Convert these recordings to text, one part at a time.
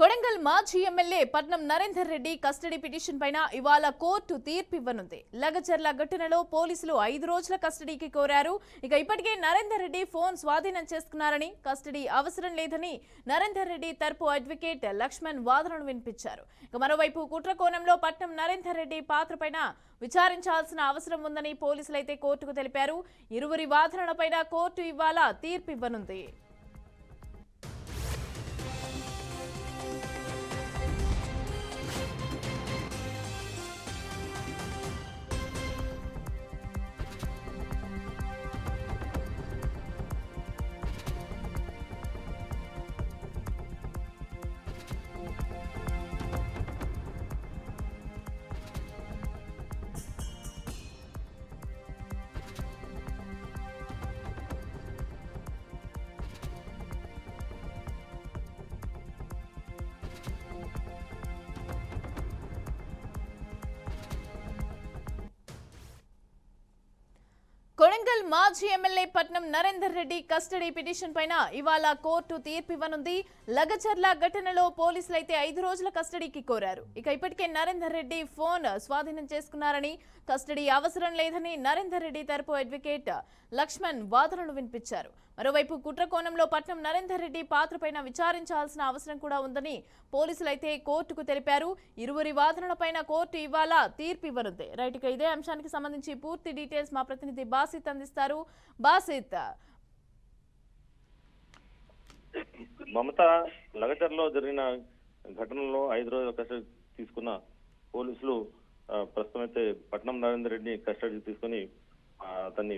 కొడంగల్ మాజీ ఎమ్మెల్యే పట్నం Narender Reddy custody petition పైన ఇవాళ కోర్టు తీర్పు ఇవ్వనుంది. లగచర్ల ఘటనలో పోలీసులు ఐదు రోజుల కస్టడీకి కోరారు. ఇక ఇప్పటికే నరేందర్ రెడ్డి ఫోన్ స్వాధీనం చేసుకున్నారని కస్టడీ అవసరం లేదని నరేందర్ రెడ్డి తరపు అడ్వకేట్ లక్ష్మణ్ వాదనను వినిపించారు. ఇక మరోవైపు కుట్ర కోణంలో పట్నం నరేందర్ రెడ్డి పాత్రపైన విచారించాల్సిన అవసరం ఉందని పోలీసులైతే కోర్టుకు తెలిపారు. ఇరువురి వాదనలపైన కోర్టు ఇవాళ తీర్పు ఇవ్వనుంది. కొడంగల్ మాజీ ఎమ్మెల్యే పట్నం నరేందర్ రెడ్డి కస్టడీ పిటిషన్ పైన ఇవాళ కోర్టు తీర్పు ఇవ్వనుంది. లగచర్ల ఘటనలో పోలీసులైతే ఐదు రోజుల కస్టడీకి కోరారు. ఇక ఇప్పటికే నరేందర్ రెడ్డి ఫోన్ స్వాధీనం చేసుకున్నారని కస్టడీ అవసరం లేదని నరేందర్ రెడ్డి తరపు అడ్వకేట్ లక్ష్మణ్ వాదనలు వినిపించారు. మరోవైపు కుట్ర కోణంలో పట్నం నరేందర్ రెడ్డి పాత్రపైన విచారించాల్సిన అవసరం కూడా ఉందని పోలీసులైతే కోర్టుకు తెలిపారు. ఇరువురి వాదనలపైన కోర్టు ఇవాళ తీర్పు ఇవ్వనుంది. రైట్ ఇక ఇదే అంశానికి సంబంధించి పూర్తి డీటెయిల్స్ మా ప్రతినిధి బాసిత్ అందిస్తారు బాసిత్. మమత లగచర్లో జరిగిన ఘటనలో ఐదు రోజుల కస్టడీ తీసుకున్న పోలీసులు ప్రస్తుతం అయితే పట్నం నరేందర్ రెడ్డిని కస్టడీ తీసుకుని అతన్ని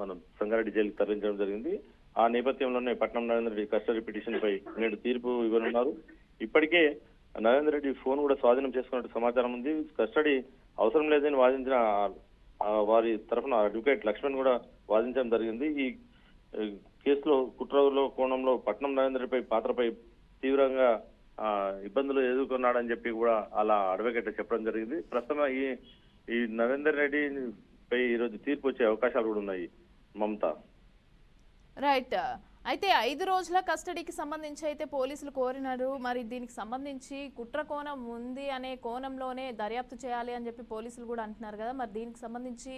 మనం సంగారెడ్డి జైలుకి తరలించడం జరిగింది. ఆ నేపథ్యంలోనే పట్నం నరేందర్ రెడ్డి కస్టడీ పిటిషన్ పై నేడు తీర్పు ఇవ్వనున్నారు. ఇప్పటికే నరేందర్ రెడ్డి ఫోన్ కూడా స్వాధీనం చేసుకున్నట్టు సమాచారం ఉంది. కస్టడీ అవసరం లేదని వాదించిన వారి తరఫున అడ్వకేట్ లక్ష్మణ్ కూడా వాదించడం జరిగింది. ఈ కేసులో కుట్రలో కోణంలో పట్నం నరేంద్రపై పాత్రపై తీవ్రంగా ఇబ్బందులు ఎదుర్కొన్నాడని చెప్పి కూడా అలా అడ్వకేట్ చెప్పడం జరిగింది. ప్రస్తుతం ఈ ఈ నరేందర్ రెడ్డి పై ఈరోజు తీర్పు వచ్చే అవకాశాలు కూడా ఉన్నాయి. మమత. రైట్. అయితే ఐదు రోజుల కస్టడీకి సంబంధించి అయితే పోలీసులు కోరినారు. మరి దీనికి సంబంధించి కుట్ర కోణం ఉంది అనే కోణంలోనే దర్యాప్తు చేయాలి అని చెప్పి పోలీసులు కూడా అంటున్నారు కదా. మరి దీనికి సంబంధించి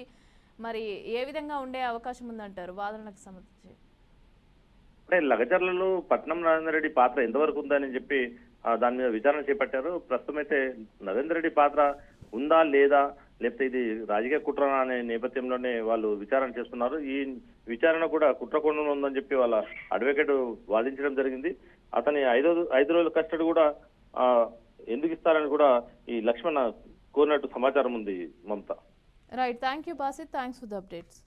మరి ఏ విధంగా ఉండే అవకాశం ఉందంటారు? వాదనలకు సంబంధించి. అంటే లగచర్లలో పట్నం నరేందర్ రెడ్డి పాత్ర ఎంతవరకు ఉందని చెప్పి దాని మీద విచారణ చేపట్టారు. ప్రస్తుతం అయితే నరేందర్ రెడ్డి పాత్ర ఉందా లేదా లేకపోతే ఇది రాజకీయ కుట్ర అనే నేపథ్యంలోనే వాళ్ళు విచారణ చేస్తున్నారు. ఈ విచారణ కూడా కుట్ర ఉందని చెప్పి వాళ్ళ అడ్వకేట్ వాదించడం జరిగింది. అతని ఐదో ఐదు రోజుల కస్టడీ కూడా ఎందుకు ఇస్తారని కూడా ఈ లక్ష్మణ కోరినట్టు సమాచారం ఉంది Mamata. Right thank you Basith thanks for the updates